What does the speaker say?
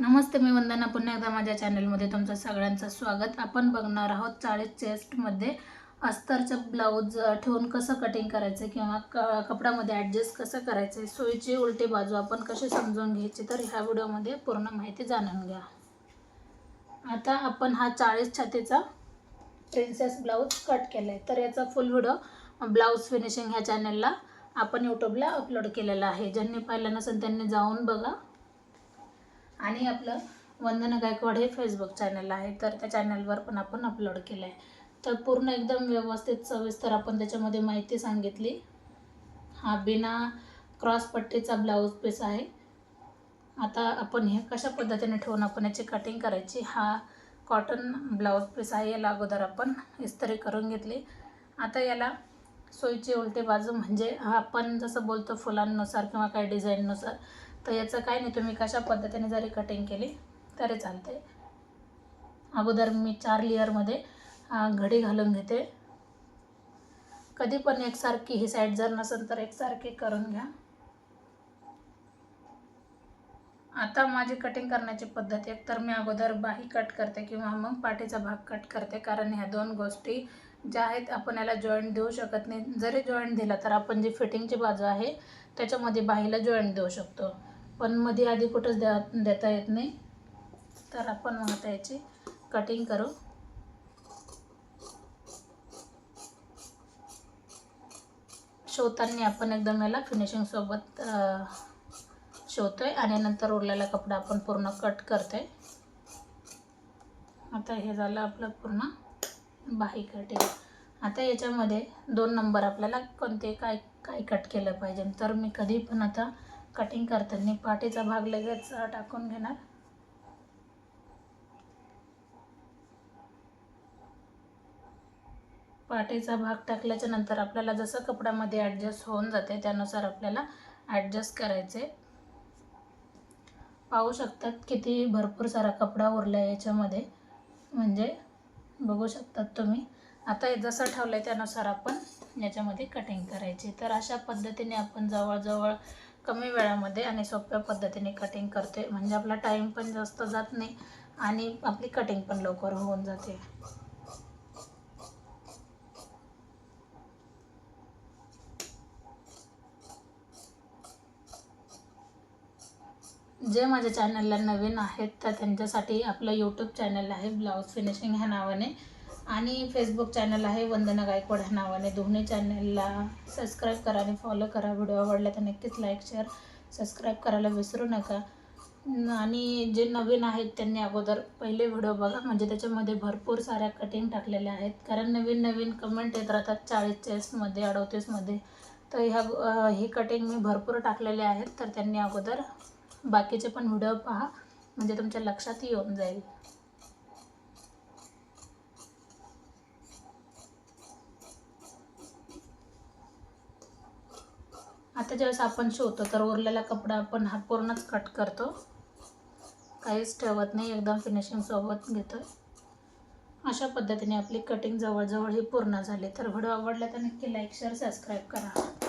नमस्ते मी वंदना. पुन्हा एकदा माझ्या चॅनलमध्ये तुमचं सगळ्यांचं स्वागत. आपण बघणार आहोत चाळीस चेस्टमध्ये अस्तरचं ब्लाऊज ठेवून कसं कटिंग करायचं किंवा क कपड्यामध्ये ॲडजस्ट कसं करायचं सोयीची उलटी बाजू आपण कशी समजून घ्यायची तर ह्या व्हिडिओमध्ये पूर्ण माहिती जाणून घ्या. आता आपण हा चाळीस छातीचा प्रिन्सेस ब्लाऊज कट केला आहे तर याचा फुल व्हिडिओ ब्लाऊज फिनिशिंग ह्या चॅनलला आपण यूट्यूबला अपलोड केलेला आहे. ज्यांनी पाहिलं नसेल त्यांनी जाऊन बघा. आणि आपलं वंदना गायकवाड हे फेसबुक चॅनल आहे. तर त्या चॅनलवर पण आपण अपलोड केलं आहे तर पूर्ण एकदम व्यवस्थित सविस्तर आपण त्याच्यामध्ये माहिती सांगितली. हा बिना क्रॉस पट्टीचा ब्लाऊज पीस आहे. आता आपण हे कशा पद्धतीने ठेवून आपण याची कटिंग करायची? हा कॉटन ब्लाऊज पीस आहे. याला अगोदर आपण इस्त्री करून घेतली. आता याला सोयीची उलटी बाजू म्हणजे हा आपण जसं बोलतो फुलांनुसार किंवा काही डिझाईननुसार तर याचं काय नाही तुम्ही कशा पद्धतीने जरी कटिंग केली तरी चालते अगोदर मी चार लेअरमध्ये घडी घालून घेते. कधी पण एकसारखी ही साईड जर नसेल तर एकसारखी करून घ्या. आता माझी कटिंग करण्याची पद्धत एकतर मी अगोदर बाही कट करते किंवा मग पाठीचा भाग कट करते कारण ह्या दोन गोष्टी ज्या आहेत आपण याला जॉईंट देऊ शकत नाही. जरी जॉईंट दिला तर आपण जी फिटिंगची बाजू आहे त्याच्यामध्ये बाहीला जॉईंट देऊ शकतो. पण मध्ये आधी कुठंच द्या देता येत नाही. तर आपण मग त्याची कटिंग करू. शिवताना आपण एकदम याला फिनिशिंगसोबत शिवतोय आणि नंतर उरलेला कपडा आपण पूर्ण कट करतोय. आता हे झालं आपलं पूर्ण. बाही कटिंग आता याच्यामध्ये दोन नंबर आपल्याला कोणते काय काय कट केलं पाहिजे. तर मी कधी पण आता कटिंग करताना पाठीचा भाग लगेच टाकून घेणार. पाठीचा भाग टाकल्याच्या नंतर आपल्याला जसं कपड्यामध्ये ॲडजस्ट होऊन जाते त्यानुसार आपल्याला ॲडजस्ट करायचे. पाहू शकतात किती भरपूर सारा कपडा उरला आहे याच्यामध्ये. म्हणजे बघू शकतात तुम्ही. आता हे जसं ठेवलं आहे त्यानुसार आपण याच्यामध्ये कटिंग करायची. तर अशा पद्धतीने आपण जवळजवळ कमी वेळामध्ये आणि सोप्या पद्धतीने कटिंग करते म्हणजे आपला टाईम पण जास्त जात नाही आणि आपली कटिंग पण लवकर होऊन जाते. जे माझ्या चॅनलला नवीन आहेत तर त्यांच्यासाठी आपलं यूट्यूब चॅनल आहे ब्लाऊज फिनिशिंग ह्या नावाने. आणि फेसबुक चॅनल आहे वंदना गायकवाड ह्या नावाने. दोन्ही चॅनलला सबस्क्राईब करा आणि फॉलो करा. व्हिडिओ आवडला तर नक्कीच लाईक शेअर सबस्क्राईब करायला विसरू नका. आणि जे नवीन आहेत त्यांनी अगोदर पहिले व्हिडिओ बघा. म्हणजे त्याच्यामध्ये भरपूर साऱ्या कटिंग टाकलेल्या आहेत. कारण नवीन नवीन कमेंट येत राहतात चाळीस चेस्टमध्ये अडोतीसमध्ये तर ह्या हे ही कटिंग मी भरपूर टाकलेले आहेत. तर त्यांनी अगोदर बाकीचे पण व्हिडिओ पहा म्हणजे तुमच्या लक्षात येऊन जाईल. आता ज्यावेळेस आपण शिवतो तर उरलेला कपडा आपण हा पूर्णच कट करतो. काहीच ठेवत नाही एकदम फिनिशिंग सोबत घेतो अशा पद्धतीने आपली कटिंग जवळजवळ ही पूर्ण झाली. तर व्हिडिओ आवडला तर नक्की लाईक शेअर सबस्क्राईब करा.